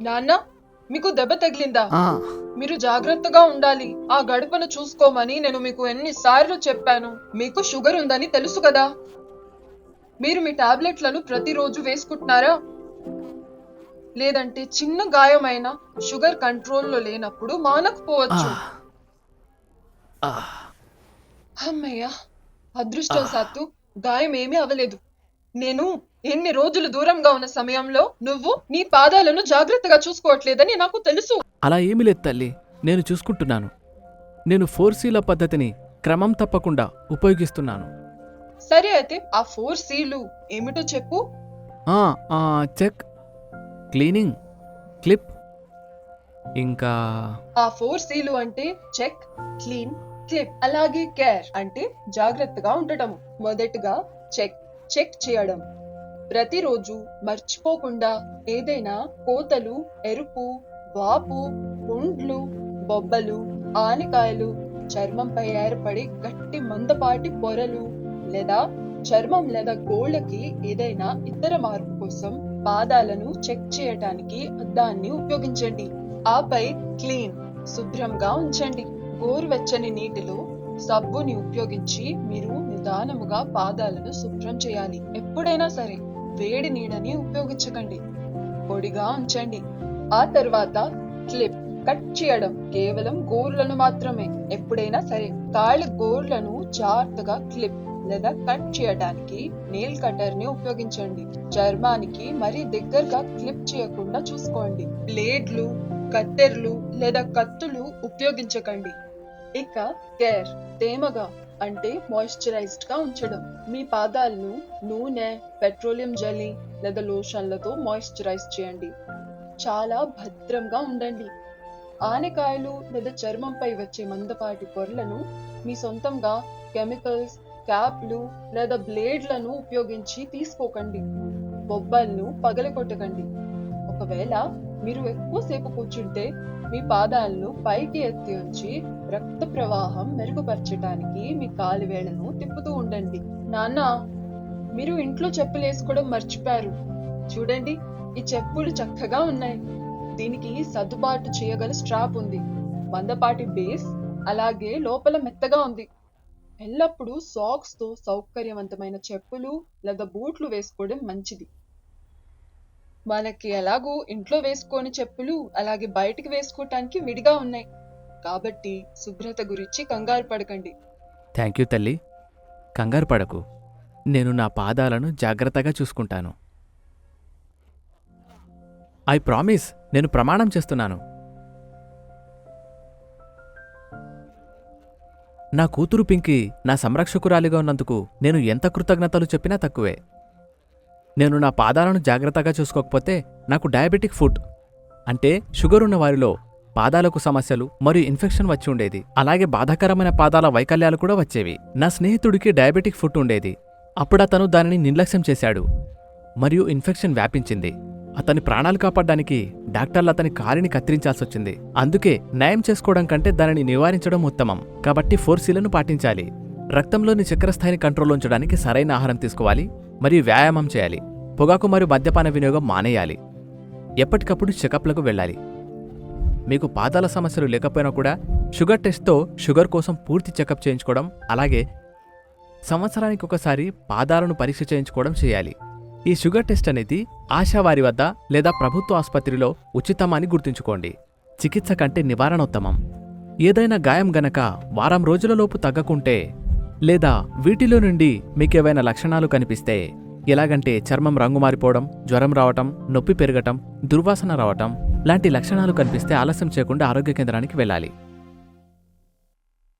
నాన్న మీకు దెబ్బ తగిలిందా? మీరు జాగ్రత్తగా ఉండాలి. ఆ గడపను చూసుకోమని నేను మీకు ఎన్నిసార్లు చెప్పాను. మీకు షుగర్ ఉందని తెలుసు కదా. మీరు మీ టాబ్లెట్లను ప్రతిరోజు వేసుకుంటున్నారా? లేదంటే చిన్న గాయమైన షుగర్ కంట్రోల్లో లేనప్పుడు మానకపోవచ్చు. అమ్మయ్య అదృష్టవశాత్తు గాయం ఏమీ అవ్వలేదు. నేను ఎన్ని రోజులు దూరంగా ఉన్న సమయంలో నువ్వు నీ పాదాలను జాగ్రత్తగా చూసుకోవట్లేదని నాకు తెలుసు. అలా ఏమీ లేదు తల్లి. నేను చూసుకుంటున్నాను. నేను ఫోర్ సీల పద్ధతిని క్రమం తప్పకుండా ఉపయోగిస్తున్నాను. సరే అయితే ఆ ఫోర్ సీలు ఏమిటో చెప్పు. ఆ, ఆ, చెక్. క్లీనింగ్. క్లిప్. ఇంకా ఆ ఫోర్ సీలు అంటే చెక్ క్లీన్ క్లిప్ అలాగే కేర్ అంటే జాగ్రత్తగా ఉండటం. మొదటగా చెక్ చెక్ చేయడం. ప్రతిరోజు మర్చిపోకుండా ఏదైనా కోతలు ఎరుపు వాపు పుండ్లు బొబ్బలు ఆనకాయలు చర్మంపై ఏర్పడి గట్టి మందపాటి పొరలు లేదా చర్మం లేదా గోళ్ళకి ఏదైనా ఇతర మార్పు కోసం పాదాలను చెక్ చేయటానికి దాన్ని ఉపయోగించండి. ఆపై క్లీన్ శుభ్రంగా ఉంచండి. గోరువెచ్చని నీటిలో సబ్బుని ఉపయోగించి మీరు నిదానముగా పాదాలను శుభ్రం చేయాలి. ఎప్పుడైనా సరే వేడి నీడని ఉపయోగించకండి. పొడిగా ఉంచండి. ఆ తర్వాత క్లిప్ కట్ చేయడం కేవలం గోర్లను మాత్రమే. ఎప్పుడైనా సరే కాళ్ళ గోర్లను జాగ్రత్తగా క్లిప్ లేదా కట్ చేయడానికి నెయిల్ కటర్ని ఉపయోగించండి. చర్మానికి మరీ దగ్గరగా క్లిప్ చేయకుండా చూసుకోండి. బ్లేడ్లు కత్తెర్లు లేదా కత్తులు ఉపయోగించకండి. ఇక కేర్ తేమగా అంటే మాయిశ్చరైజ్డ్గా ఉంచడం. మీ పాదాలను నూనె పెట్రోలియం జెల్లీ లేదా లోషన్లతో మాయిశ్చరైజ్ చేయండి. చాలా భద్రంగా ఉండండి. ఆనకాయలు లేదా చర్మంపై వచ్చే మందపాటి పొరలను మీ సొంతంగా కెమికల్స్ క్యాప్లు లేదా బ్లేడ్లను ఉపయోగించి తీసుకోకండి. బొబ్బలను పగలగొట్టకండి. ఒకవేళ మీరు ఎక్కువసేపు కూర్చుంటే మీ పాదాలను పైకి ఎత్తి ఉంచి రక్త ప్రవాహం మెరుగుపరచడానికి మీ కాలివేళ్ళను తిప్పుతూ ఉండండి. నాన్న మీరు ఇంట్లో చెప్పులు వేసుకోవడం మర్చిపోయారు. చూడండి ఈ చెప్పులు చక్కగా ఉన్నాయి. దీనికి సర్దుబాటు చేయగల స్ట్రాప్ ఉంది. మందపాటి బేస్ అలాగే లోపల మెత్తగా ఉంది. ఎల్లప్పుడూ సాక్స్తో సౌకర్యవంతమైన చెప్పులు లేదా బూట్లు వేసుకోవడం మంచిది. మనకి ఎలాగూ ఇంట్లో వేసుకోని చెప్పులు అలాగే బయటికి వేసుకోవటానికి విడిగా ఉన్నాయి. కాబట్టి శుభ్రత గురించి కంగారు పడకండి. థ్యాంక్ యూ తల్లి. కంగారు పడకు. నేను నా పాదాలను జాగ్రత్తగా చూసుకుంటాను. ఐ ప్రామిస్ నేను ప్రమాణం చేస్తున్నాను. నా కూతురు పింకి నా సంరక్షకురాలిగా ఉన్నందుకు నేను ఎంత కృతజ్ఞతలు చెప్పినా తక్కువే. నేను నా పాదాలను జాగ్రత్తగా చూసుకోకపోతే నాకు డయాబెటిక్ ఫుడ్ అంటే షుగర్ ఉన్న వారిలో పాదాలకు సమస్యలు మరియు ఇన్ఫెక్షన్ వచ్చి ఉండేది. అలాగే బాధాకరమైన పాదాల వైకల్యాలు కూడా వచ్చేవి. నా స్నేహితుడికి డయాబెటిక్ ఫుట్ ఉండేది. అప్పుడు అతను దానిని నిర్లక్ష్యం చేశాడు మరియు ఇన్ఫెక్షన్ వ్యాపించింది. అతని ప్రాణాలు కాపాడడానికి డాక్టర్లు అతని కాలిని కత్తిరించాల్సొచ్చింది అందుకే నయం చేసుకోవడం కంటే దానిని నివారించడం ఉత్తమం. కాబట్టి ఫోర్సీలను పాటించాలి. రక్తంలోని చక్కెర స్థాయిని కంట్రోల్ ఉంచడానికి సరైన ఆహారం తీసుకోవాలి మరియు వ్యాయామం చేయాలి. పొగాకు మరియు మద్యపాన వినియోగం మానేయాలి. ఎప్పటికప్పుడు చెకప్లకు వెళ్ళాలి. మీకు పాదాల సమస్యలు లేకపోయినా కూడా షుగర్ టెస్ట్తో షుగర్ కోసం పూర్తి చెకప్ చేయించుకోవడం అలాగే సంవత్సరానికి ఒకసారి పాదాలను పరీక్ష చేయించుకోవడం చేయాలి. ఈ షుగర్ టెస్ట్ అనేది ఆశావారి వద్ద లేదా ప్రభుత్వ ఆసుపత్రిలో ఉచితమని గుర్తుంచుకోండి. చికిత్స కంటే నివారణ ఉత్తమం ఏదైనా గాయం గనక వారం రోజులలోపు తగ్గకుంటే లేదా వీటిలో నుండి మీకేవైనా లక్షణాలు కనిపిస్తే ఎలాగంటే చర్మం రంగు మారిపోవడం జ్వరం రావటం నొప్పి పెరగటం దుర్వాసన రావటం లాంటి లక్షణాలు కనిపిస్తే ఆలస్యం చేయకుండా ఆరోగ్య కేంద్రానికి వెళ్ళాలి.